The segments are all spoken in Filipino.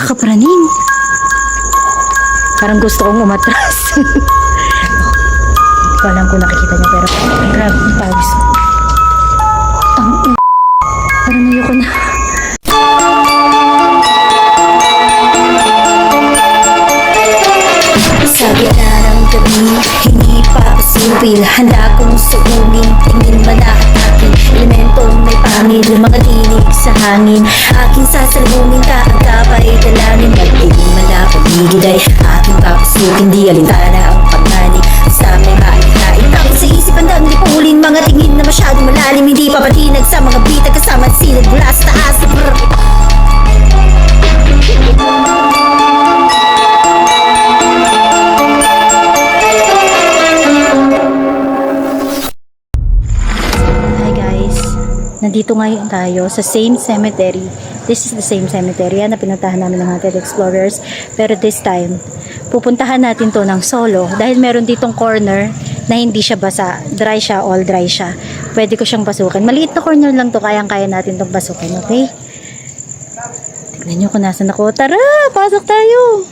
Kakapraning. Parang gusto kong umatras. Hindi ko alam kung nakikita niyo pero grab yung pawis ko. Ang Parang ayoko na. Sa gitna ng gabi, hindi pa pasupil Handa kong suunin, tingin malakakin Elementong may pangil, mga sa hangin. Aking sasalubungin ka, ang kapay dalangin Magdilim malapag-igid ay aking papasukin. Di alintana ang pagmani, basta may maikain Takot sa isip ang dang lipulin Mga tingin na masyadong malalim. Hindi papatinag sa mga bitag kasama silid. Mula sa taas Brr. Nandito ngayon tayo sa same cemetery. This is the same cemetery na pinuntahan namin ng Haunted Explorers. Pero this time, pupuntahan natin to ng solo dahil meron ditong corner na hindi siya basa. Dry siya, all dry siya. Pwede ko siyang pasukin. Maliit na corner lang to, kayang-kaya natin tong pasukin, okay? Tignan nyo kung nasan ako. Tara, pasok tayo!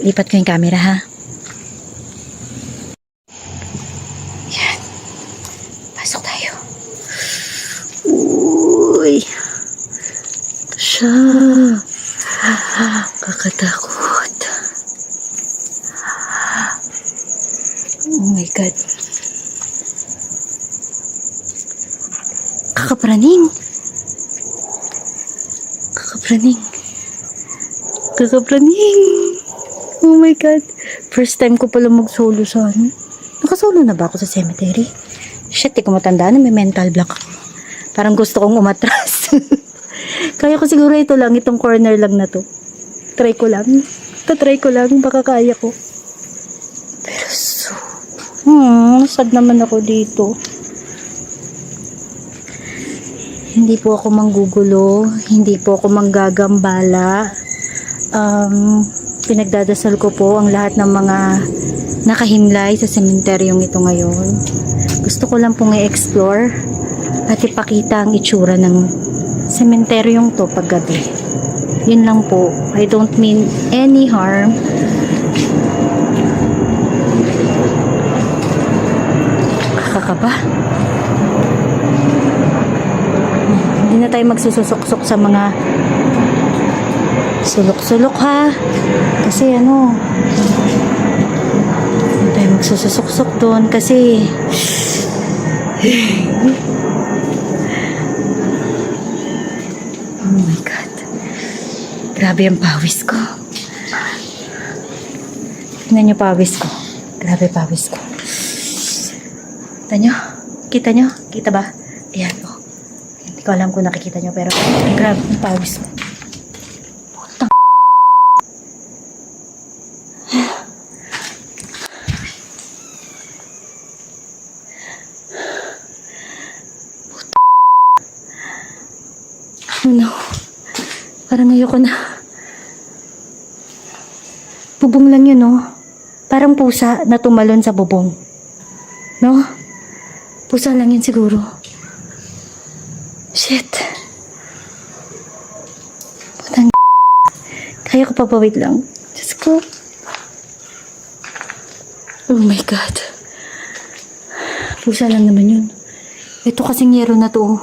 Lipat ko yung camera ha. Pasok tayo. Uy. Ito siya. Kakatakot. Oh my God. Kakapraning. Kakapraning. Kakapraning. Oh my God. First time ko pala mag-solo sa ano. Nakasolo na ba ako sa cemetery? Shit, di ko matandaan may mental block ako. Parang gusto kong umatras. kaya ko siguro ito lang, itong corner lang na to. Try ko lang. Tatry ko lang, baka kaya ko. Hmm, sad naman ako dito. Hindi po ako manggugulo, hindi po ako manggagambala. Um, pinagdadasal ko po ang lahat ng mga nakahimlay sa sementeryong ito ngayon. Gusto ko lang pong i-explore at ipakita ang itsura ng sementeryong to paggabi. Yun lang po. I don't mean any harm. Kakaba. Hindi na tayo magsususuksok sa mga sulok-sulok ha. Kasi ano, hindi tayo magsususuksok doon kasi Oh my God. Grabe ang pawis ko. Tingnan niyo pawis ko. Grabe pawis ko. Kita niyo? Kita niyo? Kita ba? Ayan, oh. Hindi ko alam kung nakikita niyo pero grabe ang pawis ko. Putang Oh no. Parang ayoko na. Bubong lang yun, no? Parang pusa na tumalon sa bubong. No? Pusa lang yun siguro. Shit. Putang Kaya ko pa ba wait lang? Diyos ko. Oh my God. Pusa lang naman yun. Ito kasing yero na to.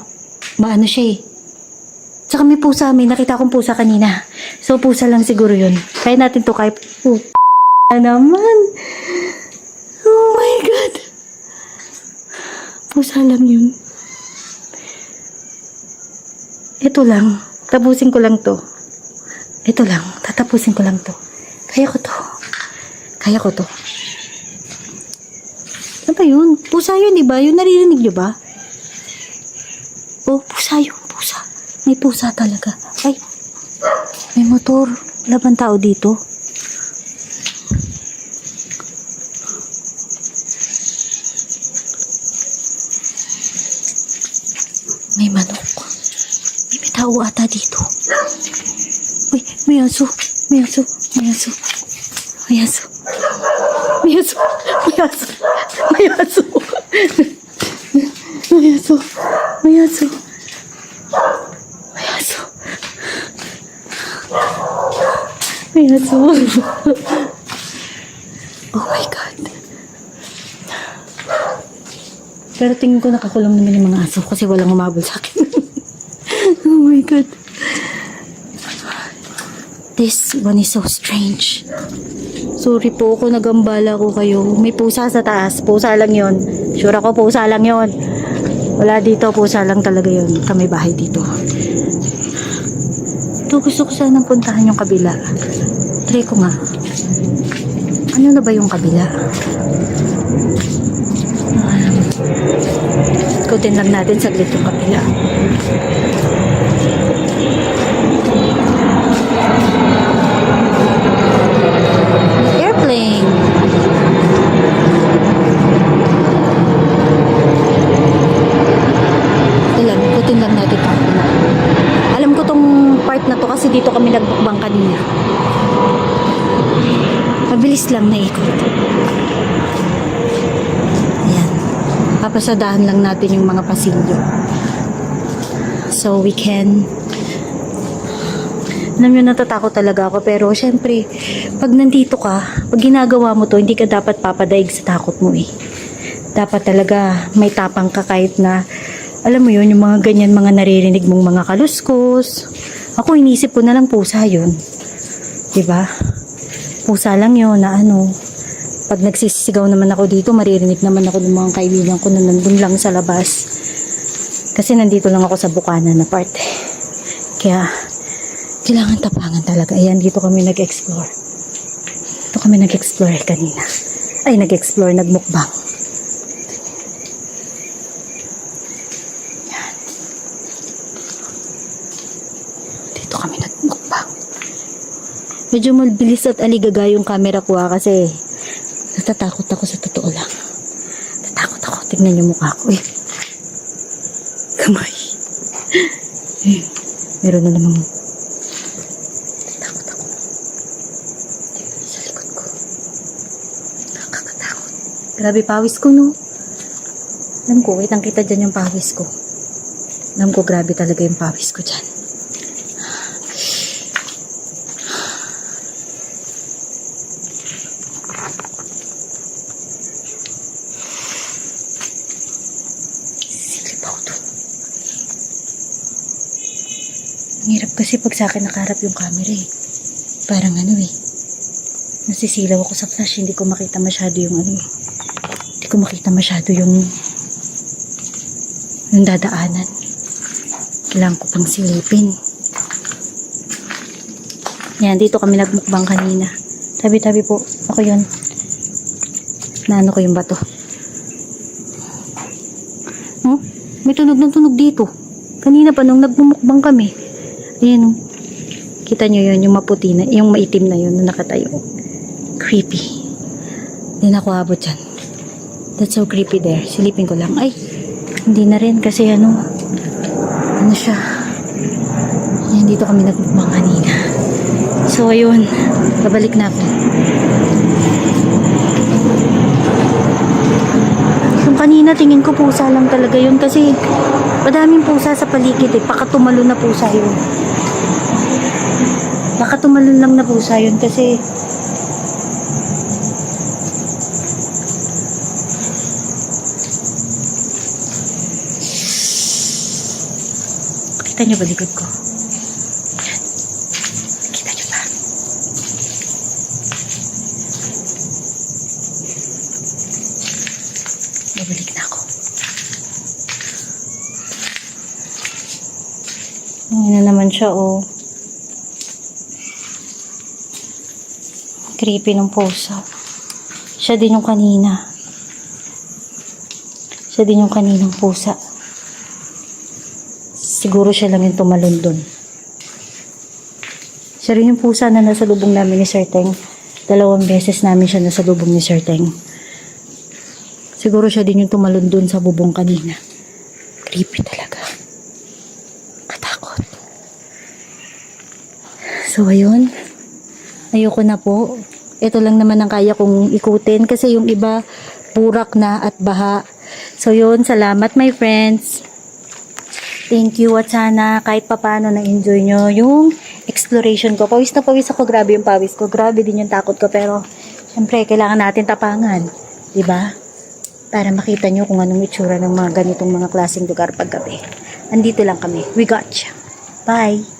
Maano siya eh. Tsaka may pusa, may nakita akong pusa kanina. So, pusa lang siguro yun. Kaya natin to kahit puta naman. Oh my God. Pusa lang yun. Ito lang. Tapusin ko lang to. Ito lang. Tatapusin ko lang to. Kaya ko to. Kaya ko to. Ano ba yun? Pusa yun, di ba? Yun naririnig nyo ba? Oh, pusa yun. Pusa. May pusa talaga. Ay, may motor. Wala bang tao dito? May manok. Tao ata dito. Uy, may aso. May aso. May aso. May aso. May aso. May aso. May aso. May aso. May aso. May aso. May aso. oh my God. Pero tingin ko nakakulong naman yung mga aso kasi walang umabol sa akin. oh my God. This one is so strange. Sorry po kung nagambala ko kayo. May pusa sa taas. Pusa lang yon. Sure ako pusa lang yon. Wala dito. Pusa lang talaga yon. Kami bahay dito. Ito gusto ko sanang puntahan yung kabila. Try ko nga. Ano na ba yung kabila? Ikutin lang natin saglit yung kabila. Airplane. Ito lang, ikutin lang natin ito. Alam ko tong part na to kasi dito kami nagbukbang kanina. Lang na ikot. Ayan. Papasadahan lang natin yung mga pasilyo. So we can alam nyo, natatakot talaga ako. Pero, syempre, pag nandito ka, pag ginagawa mo to, hindi ka dapat papadaig sa takot mo eh. Dapat talaga may tapang ka kahit na, alam mo yun, yung mga ganyan, mga naririnig mong mga kaluskos. Ako, inisip ko na lang pusa yun. ba? Pusa lang yun na ano. Pag nagsisigaw naman ako dito, maririnig naman ako ng mga kaibigan ko na nandun lang sa labas. Kasi nandito lang ako sa bukana na part. Kaya, kailangan tapangan talaga. Ayan, dito kami nag-explore. Dito kami nag-explore kanina. Ay, nag-explore, nagmukbang. Yan. Dito kami nagmukbang. Medyo mabilis at aligaga yung camera ko ah, kasi natatakot ako sa totoo lang. Natatakot ako. Tignan yung mukha ko eh. Kamay. Eh, Meron na namang. Grabe pawis ko, no? Alam ko, wait, ang kita dyan yung pawis ko. Alam ko, grabe talaga yung pawis ko dyan. Ang hirap kasi pag sa akin nakaharap yung camera eh. Parang ano eh. Nasisilaw ako sa flash. Hindi ko makita masyado yung ano eh. Hindi ko makita masyado yung yung dadaanan. Kailangan ko pang silipin. Yan, dito kami nagmukbang kanina. Tabi-tabi po. Ako yun. Naano ko yung bato. Hmm? May tunog ng tunog dito. Kanina pa nung nagmumukbang kami. Ayan oh. Kita nyo yun, yung maputi na, yung maitim na yun na nakatayo. Creepy. Hindi na ako abot dyan. That's so creepy there. Silipin ko lang. Ay, hindi na rin kasi ano, ano siya. Ayan, dito kami nagmukbang kanina. So, ayun. Babalik na ako. Yung kanina, tingin ko pusa lang talaga yun kasi madaming pusa sa paligid eh. Baka tumalo na pusa yun. Baka tumalon lang na pusa yun kasi Kita niyo ba ko? Yan. Kita niyo ba? Babalik na ako. Naman siya, oh. Creepy ng puso. Siya din yung kanina. Siya din yung kaninang pusa. Siguro siya lang yung tumalon dun. Siya rin yung pusa na nasa lubong namin ni Sir Teng. Dalawang beses namin siya nasa lubong ni Sir Teng. Siguro siya din yung tumalon dun sa bubong kanina. Creepy talaga. Katakot. So, ayun. Ayoko na po. Ito lang naman ang kaya kong ikutin kasi yung iba burak na at baha. So yun, salamat my friends. Thank you at sana kahit papano na-enjoy nyo yung exploration ko. Pawis na pawis ako. Grabe yung pawis ko. Grabe din yung takot ko. Pero, syempre, kailangan natin tapangan. ba? Para makita nyo kung anong itsura ng mga ganitong mga klaseng lugar paggabi. Andito lang kami. We got you. Bye!